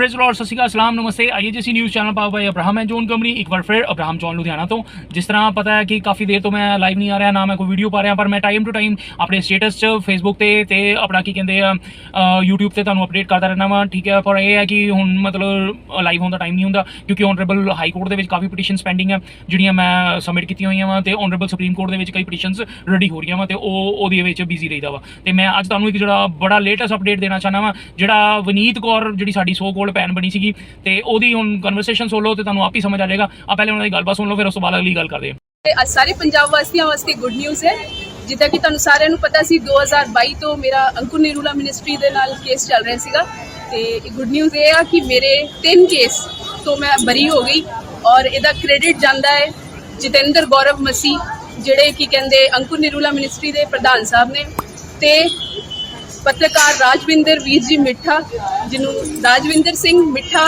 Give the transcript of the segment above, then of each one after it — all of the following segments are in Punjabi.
ਪ੍ਰੇਜ਼ ਲਾਰਡ ਸਤਿ ਸ਼੍ਰੀ ਅਕਾਲ, ਸਲਾਮ, ਨਮਸਤੇ। IGC news channel power by Abraham and John company ਇੱਕ ਵਾਰ ਫਿਰ ਅਬਰਾਹਮ ਜੋਨ ਲੁਧਿਆਣਾ ਤੋਂ। ਜਿਸ ਤਰ੍ਹਾਂ ਪਤਾ ਹੈ ਕਿ ਕਾਫੀ ਦੇਰ ਤੋਂ ਮੈਂ ਲਾਈਵ ਨਹੀਂ ਆ ਰਿਹਾ, ਨਾ ਮੈਂ ਕੋਈ ਵੀਡੀਓ ਪਾ ਰਿਹਾ, ਪਰ ਮੈਂ ਟਾਈਮ ਟੂ ਟਾਈਮ ਆਪਣੇ ਸਟੇਟਸ 'ਚ ਫੇਸਬੁੱਕ ਤੇ ਤੇ ਆਪਣਾ ਕੀ ਕਹਿੰਦੇ ਆ YouTube ਤੇ ਤੁਹਾਨੂੰ ਅਪਡੇਟ ਕਰਦਾ ਰਹਿਣਾ ਵਾ। ਠੀਕ ਹੈ, ਪਰ ਇਹ ਹੈ ਕਿ ਹੁਣ ਮਤਲਬ ਲਾਈਵ ਹੋਣ ਦਾ ਟਾਈਮ ਨਹੀਂ ਹੁੰਦਾ, ਕਿਉਂਕਿ ਆਨਰੇਬਲ ਹਾਈ ਕੋਰਟ ਦੇ ਵਿੱਚ ਕਾਫੀ ਪਟੀਸ਼ਨਸ ਪੈਂਡਿੰਗ ਆ ਜਿਹੜੀਆਂ ਮੈਂ ਸਬਮਿਟ ਕੀਤੀਆਂ ਹੋਈਆਂ ਵਾ ਤੇ ਆਨਰੇਬਲ ਸੁਪਰੀਮ ਕੋਰਟ ਦੇ ਵਿੱਚ ਕਈ ਪਟੀਸ਼ਨਸ ਰੈਡੀ ਹੋ ਰਹੀਆਂ ਵਾ ਤੇ ਉਹ, ਉਹਦੇ ਵਿੱਚ ਬਿਜ਼ੀ ਰਹੀਦਾ ਵਾ। ਤੇ ਮੈਂ ਅੱਜ ਤੁਹਾਨੂੰ ਇੱਕ ਜਿਹੜਾ ਬੜਾ ਲੇਟੈਸਟ ਅਪਡੇਟ ਦੇਣਾ ਚਾਹਨਾ ਵਾਂ, ਜਿਹੜਾ ਵਨੀਤ ਕੌਰ, ਜਿਹੜੀ ਸਾਡੀ ਸੋ ਕੋਲ ਕੋਲਡ ਪੈਨ ਬਣੀ ਸੀਗੀ ਤੇ ਉਹਦੀ ਹੁਣ ਕਨਵਰਸੇਸ਼ਨ ਸੁਣ ਲਓ ਤੇ ਤੁਹਾਨੂੰ ਆਪ ਹੀ ਸਮਝ ਆ ਜਾਏਗਾ। ਆ ਪਹਿਲੇ ਉਹਨਾਂ ਦੀ ਗੱਲਬਾਤ ਸੁਣ ਲਓ, ਫਿਰ ਉਸ ਤੋਂ ਬਾਅਦ ਅਗਲੀ ਗੱਲ ਕਰਦੇ ਹਾਂ। ਸਾਰੇ ਪੰਜਾਬ ਵਾਸੀਆਂ ਵਾਸਤੇ ਗੁੱਡ ਨਿਊਜ਼ ਹੈ। ਜਿੱਦਾਂ ਕਿ ਤੁਹਾਨੂੰ ਸਾਰਿਆਂ ਨੂੰ ਪਤਾ ਸੀ 2022 ਤੋਂ ਮੇਰਾ ਅੰਕੁਰ ਨਿਰੂਲਾ ਮਿਨਿਸਟਰੀ ਦੇ ਨਾਲ ਕੇਸ ਚੱਲ ਰਿਹਾ ਸੀਗਾ। ਤੇ ਗੁੱਡ ਨਿਊਜ਼ ਇਹ ਆ ਕਿ ਮੇਰੇ ਤਿੰਨ ਕੇਸ ਤੋਂ ਮੈਂ ਬਰੀ ਹੋ ਗਈ ਔਰ ਇਹਦਾ ਕ੍ਰੈਡਿਟ ਜਾਂਦਾ ਹੈ ਜਤਿੰਦਰ ਗੌਰਵ ਮਸੀ, ਜਿਹੜੇ ਕੀ ਕਹਿੰਦੇ ਅੰਕੁਰ ਨਿਰੂਲਾ ਮਿਨਿਸਟਰੀ ਦੇ ਪ੍ਰਧਾਨ ਸਾਹਿਬ ਨੇ। ਤੇ ਪੱਤਰਕਾਰ ਰਾਜਵਿੰਦਰ ਵੀਰ ਜੀ ਮਿੱਠਾ, ਜਿਹਨੂੰ ਰਾਜਵਿੰਦਰ ਸਿੰਘ ਮਿੱਠਾ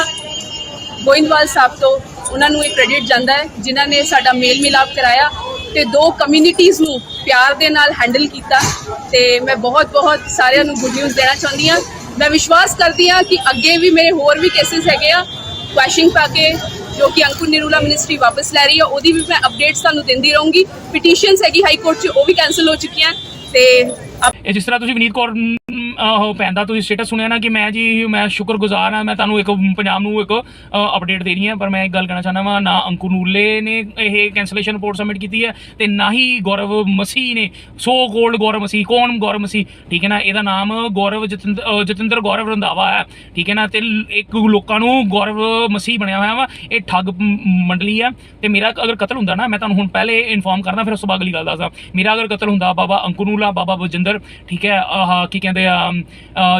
ਗੋਇੰਦਵਾਲ ਸਾਹਿਬ ਤੋਂ ਉਹਨਾਂ ਨੂੰ ਇਹ ਕ੍ਰੈਡਿਟ ਜਾਂਦਾ ਹੈ, ਜਿਨ੍ਹਾਂ ਨੇ ਸਾਡਾ ਮੇਲ ਮਿਲਾਪ ਕਰਾਇਆ ਤੇ ਦੋ ਕਮਿਊਨਿਟੀਆਂ ਨੂੰ ਪਿਆਰ ਦੇ ਨਾਲ ਹੈਂਡਲ ਕੀਤਾ ਤੇ ਮੈਂ ਬਹੁਤ ਬਹੁਤ ਸਾਰਿਆਂ ਨੂੰ ਗੁੱਡ ਨਿਊਜ਼ ਦੇਣਾ ਚਾਹੁੰਦੀ ਹਾਂ। ਮੈਂ ਵਿਸ਼ਵਾਸ ਕਰਦੀ ਹਾਂ ਕਿ ਅੱਗੇ ਵੀ ਮੇਰੇ ਹੋਰ ਵੀ ਕੇਸਿਸ ਹੈਗੇ ਆ ਕੁਐਸ਼ਿੰਗ ਪਾ ਕੇ, ਜੋ ਕਿ ਅੰਕੁਰ ਨਿਰੂਲਾ ਮਿਨਿਸਟਰੀ ਵਾਪਸ ਲੈ ਰਹੀ ਆ, ਉਹਦੀ ਵੀ ਮੈਂ ਅਪਡੇਟਸ ਤੁਹਾਨੂੰ ਦਿੰਦੀ ਰਹੂੰਗੀ। ਪਟੀਸ਼ਨਸ ਹੈਗੀ ਹਾਈ ਕੋਰਟ 'ਚ, ਉਹ ਵੀ ਕੈਨਸਲ ਹੋ ਚੁੱਕੀਆਂ ਤੇ ਇਹ ਜਿਸ ਤਰ੍ਹਾਂ ਤੁਸੀਂ ਵਿਨੀਤ ਕੌਰ Mm. ਉਹ ਪੈਂਦਾ ਤੁਸੀਂ ਸਟੇਟਸ ਸੁਣਿਆ ਨਾ ਕਿ ਮੈਂ ਜੀ, ਮੈਂ ਸ਼ੁਕਰਗੁਜ਼ਾਰ ਹਾਂ, ਮੈਂ ਤੁਹਾਨੂੰ ਇੱਕ ਪੰਜਾਬ ਨੂੰ ਇੱਕ ਅਪਡੇਟ ਦੇ ਰਹੀ ਹਾਂ, ਪਰ ਮੈਂ ਇੱਕ ਗੱਲ ਕਹਿਣਾ ਚਾਹੁੰਦਾ ਵਾਂ, ਨਾ ਅੰਕੁਰ ਨੂਲੇ ਨੇ ਇਹ ਕੈਂਸਲੇਸ਼ਨ ਰਿਪੋਰਟ ਸਬਮਿਟ ਕੀਤੀ ਹੈ ਤੇ ਨਾ ਹੀ ਗੌਰਵ ਮਸੀਹ ਨੇ ਸੋ ਗੋਲਡ ਗੌਰਵ ਮਸੀਹ, ਕੌਣ ਗੌਰਵ ਮਸੀਹ? ਠੀਕ ਹੈ ਨਾ, ਇਹਦਾ ਨਾਮ ਗੌਰਵ ਜਤਿੰਦਰ ਜਤਿੰਦਰ ਗੌਰਵ ਰੰਧਾਵਾ ਹੈ, ਠੀਕ ਹੈ ਨਾ, ਤੇ ਇੱਕ ਲੋਕਾਂ ਨੂੰ ਗੌਰਵ ਮਸੀਹ ਬਣਿਆ ਹੋਇਆ ਵਾ, ਇਹ ਠੱਗ ਮੰਡਲੀ ਹੈ, ਤੇ ਮੇਰਾ ਅਗਰ ਕਤਲ ਹੁੰਦਾ ਨਾ, ਮੈਂ ਤੁਹਾਨੂੰ ਹੁਣ ਪਹਿਲੇ ਇਨਫੋਰਮ ਕਰਦਾ ਫਿਰ ਉਸ ਤੋਂ ਬਾਅਦ ਅਗਲੀ ਗੱਲ ਦੱਸਦਾ। ਮੇਰਾ ਅਗਰ ਕਤਲ ਹੁੰਦਾ, ਬਾਬਾ ਅੰਕੁਨੂਲਾ ਬਾਬਾ ਬਜਿੰਦਰ, ਠੀਕ ਹੈ, ਆਹ, ਕੀ ਕਹਿੰਦੇ ਆ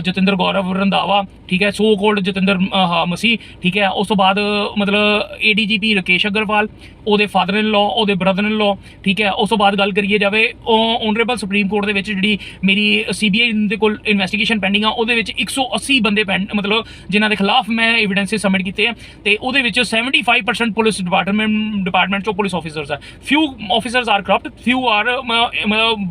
ਜਤਿੰਦਰ ਗੌਰਵ ਰੰਧਾਵਾ, ਠੀਕ ਹੈ ਸੋ ਕੋਲਡ ਜਤਿੰਦਰ ਆਹ ਮਸੀਹ ਠੀਕ ਹੈ, ਉਸ ਤੋਂ ਬਾਅਦ, ਮਤਲਬ ਏਡੀਜੀਪੀ ਰਕੇਸ਼ ਅਗਰਵਾਲ, ਉਹਦੇ ਫਾਦਰ ਇਨ ਲਾ ਉਹਦੇ ਬ੍ਰਦਰ ਇਨ ਲਾ ਠੀਕ ਹੈ, ਉਸ ਤੋਂ ਬਾਅਦ ਗੱਲ ਕਰੀਏ ਜਾਵੇ ਓਨਰੇਬਲ ਸੁਪਰੀਮ ਕੋਰਟ ਦੇ ਵਿੱਚ ਜਿਹੜੀ ਮੇਰੀ ਸੀਬੀਆਈ ਦੇ ਕੋਲ ਇਨਵੈਸਟੀਗੇਸ਼ਨ ਪੈਂਡਿੰਗ ਆ, ਉਹਦੇ ਵਿੱਚ 180 ਬੰਦੇ ਪੈਂਡ ਮਤਲਬ ਜਿਨ੍ਹਾਂ ਦੇ ਖਿਲਾਫ ਮੈਂ ਐਵੀਡੈਂਸਿਸ ਸਬਮਿਟ ਕੀਤੇ ਆ, ਤੇ ਉਹਦੇ ਵਿੱਚ 75% ਪੁਲਿਸ ਡਿਪਾਰਟਮੈਂਟ ਡਿਪਾਰਟਮੈਂਟ ਚੋਂ ਪੁਲਿਸ ਆਫੀਸਰਸ ਆ। Few officers are corrupt few are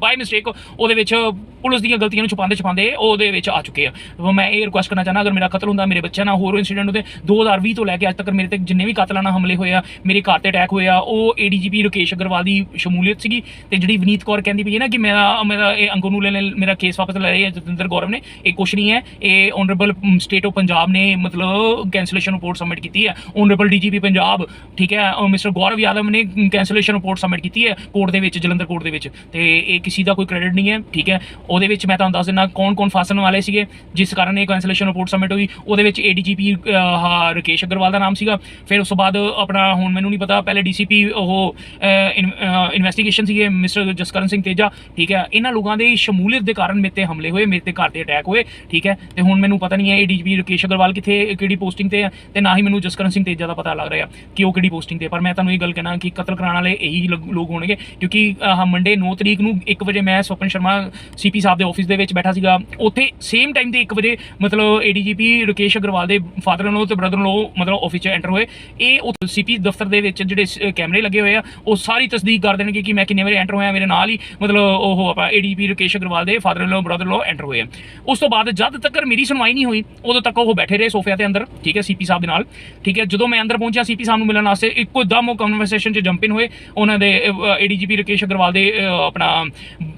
by mistake ਉਹਦੇ ਵਿੱਚ ਪੁਲਿਸ ਦੀਆਂ ਗਲਤੀਆਂ ਨੂੰ ਛੁਪਾਉਂਦੇ ਛੁਪਾਉਂਦੇ ਉਹਦੇ ਵਿੱਚ ਆ ਚੁੱਕੇ ਆ। ਮੈਂ ਇਹ ਰਿਕੁਐਸਟ ਕਰਨਾ ਚਾਹਨਾ ਅਗਰ ਮੇਰਾ ਕਤਲ ਹੁੰਦਾ, ਮੇਰੇ ਬੱਚਿਆਂ ਨਾਲ ਹੋਰ ਇਨਸੀਡੈਂਟ ਹੁੰਦੇ 2020 ਤੋਂ ਲੈ ਕੇ ਅੱਜ ਤੱਕ ਮੇਰੇ ਤੇ ਜਿੰਨੇ ਵੀ ਕਾਤਲਾਨਾ ਹਮਲੇ ਹੋਏ ਆ, ਮੇਰੇ ਘਰ ਤੇ ਅਟੈਕ ਹੋਏ ਆ, ਉਹ ਏਡੀਜੀਪੀ ਰਕੇਸ਼ ਅਗਰਵਾਲ ਦੀ ਸ਼ਮੂਲੀਅਤ ਸੀਗੀ ਤੇ ਜਿਹੜੀ ਵਿਨੀਤ ਕੌਰ ਕਹਿੰਦੀ ਪਈ ਹੈ ਨਾ ਕਿ ਮੇਰਾ ਮੇਰਾ ਇਹ ਅੰਗਨੂਲੇ ਨੇ ਮੇਰਾ ਕੇਸ ਵਾਪਸ ਲੈ ਰਹੀ ਹੈ ਜਤਿੰਦਰ ਗੌਰਵ ਨੇ, ਇਹ ਕੁਛ ਨਹੀਂ ਹੈ, ਇਹ ਆਨਰੇਬਲ ਸਟੇਟ ਆਫ ਪੰਜਾਬ ਨੇ ਮਤਲਬ ਕੈਂਸਲੇਸ਼ਨ ਰਿਪੋਰਟ ਸਬਮਿਟ ਕੀਤੀ ਹੈ ਆਨਰੇਬਲ ਡੀਜੀਪੀ ਪੰਜਾਬ, ਠੀਕ ਹੈ ਮਿਸਟਰ ਗੌਰਵ ਯਾਦਵ ਨੇ ਕੈਂਸਲੇਸ਼ਨ ਰਿਪੋਰਟ ਸਬਮਿਟ ਕੀਤੀ ਹੈ ਕੋਰਟ ਦੇ ਵਿੱਚ, ਜਲੰਧਰ ਕੋਰਟ ਦੇ ਵਿੱਚ, ਤੇ ਇਹ ਕਿਸੇ ਦਾ ਕੋਈ ਕ੍ਰੈਡਿਟ ਨਹੀਂ ਹੈ, ਠੀਕ ਹੈ ਉਹਦੇ ਵਿੱਚ ਮੈਂ ਤੁਹਾਨੂੰ ਦੱਸ ਦਿੰਦਾ ਕੌਣ ਕੌਣ ਫਸਣ ਵਾਲੇ ਸੀਗੇ, ਜਿਸ ਕਾਰਨ ਇਹ ਕੈਂਸਲੇਸ਼ਨ ਰਿਪੋਰਟ ਸਬਮਿਟ ਹੋਈ। ਉਹਦੇ ਵਿੱਚ ਏਡੀਜੀਪੀ ਰਕੇਸ਼ ਅਗਰਵਾਲ ਦਾ ਨਾਮ ਸੀਗਾ। ਫਿਰ ਉਸ ਤੋਂ ਬਾਅਦ ਆਪਣਾ ਹੁਣ ਮੈਨੂੰ ਨਹੀਂ ਪਤਾ, ਪਹਿਲੇ ਡੀਸੀਪੀ ਉਹ ਇਨਵੈਸਟੀਗੇਸ਼ਨ ਸੀਗੇ ਮਿਸਟਰ ਜਸਕਰਨ ਸਿੰਘ ਤੇਜਾ, ਠੀਕ ਹੈ। ਇਹਨਾਂ ਲੋਕਾਂ ਦੇ ਸ਼ਮੂਲੀਅਤ ਦੇ ਕਾਰਨ ਮੇਰੇ ਤੇ ਹਮਲੇ ਹੋਏ, ਮੇਰੇ ਤੇ ਘਰ ਤੇ ਅਟੈਕ ਹੋਏ, ਠੀਕ ਹੈ। ਤੇ ਹੁਣ ਮੈਨੂੰ ਪਤਾ ਨਹੀਂ ਹੈ ਏਡੀਜੀਪੀ ਰਕੇਸ਼ ਅਗਰਵਾਲ ਕਿੱਥੇ, ਕਿਹੜੀ ਪੋਸਟਿੰਗ ਤੇ ਹੈ ਤੇ ਨਾ ਹੀ ਮੈਨੂੰ ਜਸਕਰਨ ਸਿੰਘ ਤੇਜਾ ਦਾ ਪਤਾ ਲੱਗ ਰਿਹਾ ਕਿ ਉਹ ਕਿਹੜੀ ਪੋਸਟਿੰਗ ਤੇ ਪਰ ਮੈਂ ਤੁਹਾਨੂੰ ਇਹ ਗੱਲ ਕਹਿਣਾ ਕਿ ਕਤਲ ਕਰਾਉਣ ਵਾਲੇ ਇਹੀ ਲੋਕ ਲੋਕ ਹੋਣਗੇ, ਕਿਉਂਕਿ, ਆਹ ਮੰਡੇ 9 ਤਰੀਕ ਨੂੰ 1 ਵਜੇ ਮੈਂ ਸਵਪਨ ਸ਼ਰਮਾ ਸੀਪੀ ਸਾਹਿਬ ਦੇ ਆਫਿਸ ਦੇ ਵਿੱਚ ਬੈਠਾ ਸੀਗਾ। ਉੱਥੇ ਸੇਮ ਟਾਈਮ ਤੇ 1 ਵਜੇ ਮਤਲਬ ਏਡੀਜੀਪੀ ਰਕੇਸ਼ ਅਗਰਵਾਲ ਦੇ ਫਾਦਰ ਇਨ ਤੇ ਬ੍ਰਦਰ ਇਨ ਮਤਲਬ ਆਫਿਸ 'ਚ ਐਂਟਰ ਹੋਏ। ਇਹ ਉਹ ਸੀਪੀ ਦਫ਼ਤਰ ਦੇ ਵਿੱਚ ਜਿਹੜੇ ਸ- ਕੈਮਰੇ ਲੱਗੇ ਹੋਏ ਆ, ਉਹ ਸਾਰੀ ਤਸਦੀਕ ਕਰ ਦੇਣਗੇ ਕਿ ਮੈਂ ਕਿੰਨੇ ਵਜੇ ਐਂਟਰ ਹੋਇਆ, ਮੇਰੇ ਨਾਲ ਹੀ ਮਤਲਬ ਉਹ ਆਪਾਂ ਏਡੀਪੀ ਰਕੇਸ਼ ਅਗਰਵਾਲ ਦੇ father in brother in enter ਹੋਏ ਆ। ਉਸ ਤੋਂ ਬਾਅਦ ਜਦ ਤੱਕ ਮੇਰੀ ਸੁਣਵਾਈ ਨਹੀਂ ਹੋਈ, ਉਦੋਂ ਤੱਕ ਉਹ ਬੈਠੇ ਰਹੇ ਸੋਫਿਆਂ ਦੇ ਅੰਦਰ, ਠੀਕ ਹੈ ਸੀਪੀ ਸਾਹਿਬ ਦੇ ਨਾਲ। ਠੀਕ ਹੈ, ਜਦੋਂ ਮੈਂ ਅੰਦਰ ਪਹੁੰਚਿਆ ਸੀਪੀ ਸਾਹਿਬ ਨੂੰ ਮਿਲਣ ਵਾਸਤੇ, ਇੱਕੋ ਦਮ ਉਹ ਕਨਵਰਸੇਸ਼ਨ 'ਚ ਜੰਪ ਇਨ ਹੋਏ। ਉਹਨਾਂ ਦੇ ਏਡੀਜੀਪੀ ਰਕੇਸ਼ ਅਗਰਵਾਲ ਦੇ ਆਪਣਾ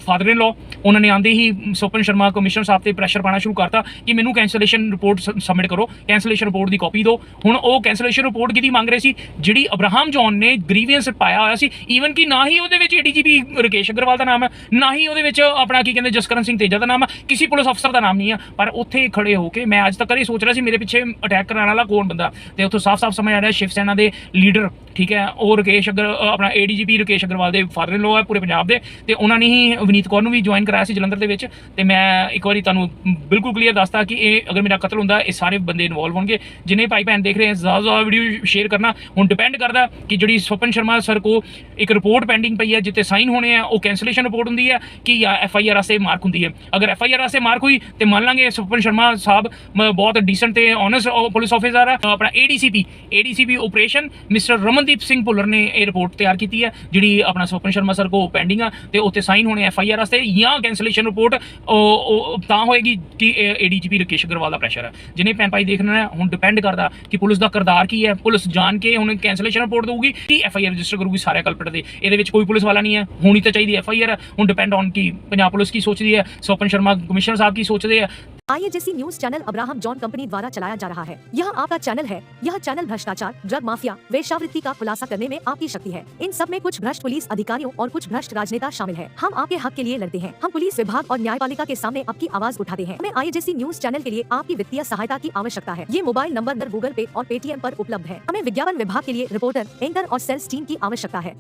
ਫਾਦਰ ਇਨ ਲਾ ਉਹਨਾਂ ਨੇ ਆਂਦੇ ਹੀ ਸੁਪਨ ਸ਼ਰਮਾ ਕਮਿਸ਼ਨਰ ਸਾਹਿਬ ਤੇ ਪ੍ਰੈਸ਼ਰ ਪਾਣਾ ਸ਼ੁਰੂ ਕਰਤਾ ਕਿ ਮੈਨੂੰ ਕੈਂਸਲੇਸ਼ਨ ਰਿਪੋਰਟ ਸਬਮਿਟ ਕਰੋ। ਕੈਂਸਲੇਸ਼ਨ ਰਿਪੋਰਟ ਦੀ ਕਾਪੀ ਦਿਓ। ਹੁਣ ਉਹ ਕੈਂਸਲੇਸ਼ਨ ਰਿਪੋਰਟ ਕਿਹਦੀ ਮੰਗ ਰਹੇ ਸੀ? ਜਿਹੜੀ ਅਬਰਾਹਮ ਜੌਨ ਨੇ ਗ੍ਰੀਵੈਂਸ ਪਾਇਆ ਹੋਇਆ ਸੀ ਈਵਨ ਕਿ ਨਾ ਹੀ ਉਹਦੇ ਵਿੱਚ ਏਡੀਜੀਪੀ ਰਕੇਸ਼ ਅਗਰਵਾਲ ਦਾ ਨਾਮ ਹੈ ਨਾ ਹੀ ਉਹਦੇ ਵਿੱਚ ਆਪਣਾ ਕੀ ਕਹਿੰਦੇ ਜਸਕਰਨ ਸਿੰਘ ਤੇਜਾ ਦਾ ਨਾਮ ਹੈ ਕਿਸੇ ਪੁਲਿਸ ਅਫਸਰ ਦਾ ਨਾਮ ਨਹੀਂ ਹੈ। ਪਰ ਉੱਥੇ ਖੜੇ ਹੋ ਕੇ ਮੈਂ ਅੱਜ ਤੱਕ ਇਹ ਸੋਚ ਰਿਹਾ ਸੀ ਮੇਰੇ ਪਿੱਛੇ ਅਟੈਕ ਕਰਾਉਣ ਵਾਲਾ ਕੌਣ ਬੰਦਾ? ਤੇ ਉੱਥੋਂ ਸਾਫ਼-ਸਾਫ਼ ਸਮਝ ਆ ਰਿਹਾ ਸ਼ਿਵ ਸੈਨਾ ਦੇ ਲੀਡਰ ਠੀਕ ਹੈ? ਉਹ ਰਕੇਸ਼ ਅਗਰ ਅ, ਆਪਣਾ ਏਡੀਜੀਪੀ ਰਕੇਸ਼ ਅਗਰਵਾਲ ਦੇ ਫਾਦਰ ਲੋ ਹੈ ਪੂਰੇ ਪੰਜਾਬ ਦੇ। ਤੇ ਉਹਨਾਂ ਨੇ ਹੀ ਵਿਨੀਤ ਕੌਰ ਨੂੰ ਵੀ ਜੁਆਇਨ ਕਰਾਇਆ ਸੀ ਜਲੰਧਰ ਦੇ ਵਿੱਚ ਤੇ ਮੈਂ ਇੱਕ ਵਾਰੀ ਤੁਹਾਨੂੰ ਬਿਲਕੁਲ ਕਲੀਅਰ ਦੱਸਦਾ ਕਿ ਇਹ ਅਗਰ ਮੇਰਾ ਕਤਲ ਹੁੰਦਾ, ਇਹ ਸਾਰੇ ਬੰਦੇ ਇਨਵੋਲਵ ਹੋਣਗੇ। ਜਿੰਨੇ ਭਾਈ ਭੈਣ ਦੇਖ ਰਹੇ ਹੈ ਜ਼ਿਆਦਾ ਜ਼ਿਆਦਾ ਵੀਡੀਓ ਸ਼ੇਅਰ ਕਰਨਾ, ਹੁਣ ਡਿਪੈਂਡ ਕਰਦਾ ਕਿ ਜਿਹੜੀ ਸਵਪਨ ਸ਼ਰਮਾ ਸਰ ਕੋ ਇੱਕ ਰਿਪੋਰਟ ਪੈਂਡਿੰਗ ਪਈ ਹੈ ਜਿੱਤੇ ਸਾਈਨ ਹੋਣੇ ਆ, ਉਹ ਕੈਂਸਲੇਸ਼ਨ ਰਿਪੋਰਟ ਹੁੰਦੀ ਹੈ ਕਿ ਜਾਂ ਐਫ ਆਈ ਆਰ ਵਾਸਤੇ ਮਾਰਕ ਹੁੰਦੀ ਹੈ। ਅਗਰ ਐਫ ਆਈ ਆਰ ਵਾਸਤੇ ਮਾਰਕ ਹੋਈ, ਤੇ ਮੰਨ ਲਾਂਗੇ ਸਵਪਨ ਸ਼ਰਮਾ ਸਾਹਿਬ ਬਹੁਤ ਡੀਸੈਂਟ ਤੇ ਓਨੈਸਟ ਪੁਲਿਸ ਆਫੀਸਰ ਆ। ਆਪਣਾ ADCP ADCP operation mister Ramandeep Singh Bhullar ਨੇ ਇਹ ਰਿਪੋਰਟ ਤਿਆਰ ਕੀਤੀ ਹੈ, ਜਿਹੜੀ ਆਪਣਾ ਸਵਪਨ ਸ਼ਰਮਾ ਸਰ ਕੋ ਪੈਂਡਿੰਗ ਆ, ਤੇ ਉੱਤੇ ਸਾਈਨ ਹੋਣੇ ਐਫ ਆਈ ਆਰ ਆਸੇ ਜਾਂ ਕੈਂਸਲੇਸ਼ਨ ਰਿਪੋਰਟ ਉਹ ਤਾਂ ਹੋਏਗੀ ਕਿ ਏਡੀਜੀਪੀ ਰਕੇਸ਼ ਅਗਰਵਾਲ ਦਾ ਪ੍ਰੈਸ਼ਰ ਹੈ। ਜਿਹਨੇ ਪੈਨ ਪਾਈ ਦੇਖਣਾ ਹੈ, ਹੁਣ ਡਿਪੈਂਡ ਕਰਦਾ ਕਿ ਪੁਲਿਸ ਦਾ ਕਰਦਾਰ ਕੀ ਹੈ। ਪੁਲਿਸ ਜਾਣ ਕੇ ਹੁਣ ਕੈਂਸਲੇਸ਼ਨ ਰਿਪੋਰਟ ਦੇਊਗੀ ਕਿ ਐਫ ਆਈ ਆਰ ਰਜਿਸਟਰ ਕਰੂਗੀ ਸਾਰੇ ਕਲਪਟ ਦੇ। ਇਹਦੇ ਵਿੱਚ ਕੋਈ ਪੁਲਿਸ ਵਾਲਾ ਨਹੀਂ ਹੈ। ਹੋਣੀ ਤਾਂ ਚਾਹੀਦੀ ਐਫ ਆਈ ਆਰ ਹੁਣ ਡਿਪੈਂਡ ਔਨ ਕੀ ਪੰਜਾਬ ਪੁਲਿਸ ਕੀ ਸੋਚਦੀ ਹੈ ਸੋਪਨ ਸ਼ਰਮਾ ਕਮਿਸ਼ਨਰ ਸਾਹਿਬ ਕੀ ਸੋਚਦੇ ਆ। IHSC news channel Abraham John company द्वारा चलाया जा रहा है। यह आपका चैनल है। यह चैनल भ्रष्टाचार, ड्रग माफिया वेशावृत्ति का खुलासा करने में आपकी शक्ति है। इन सब में कुछ भ्रष्ट पुलिस अधिकारियों और कुछ भ्रष्ट राजनेता शामिल है। हम आपके हक के लिए लड़ते हैं। हम पुलिस विभाग और न्यायपालिका के सामने आपकी आवाज़ उठाते हैं। हमें आईएचएससी न्यूज़ चैनल के लिए आपकी वित्तीय सहायता की आवश्यकता है। ये मोबाइल नंबर गूगल पे और पेटीएम आरोप उपलब्ध है। हमें विज्ञापन विभाग के लिए रिपोर्टर, एंकर और सेल्स टीम की आवश्यकता है।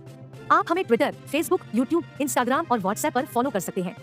आप हमें ट्विटर, फेसबुक, यूट्यूब, इंस्टाग्राम और व्हाट्सएप पर फॉलो कर सकते हैं।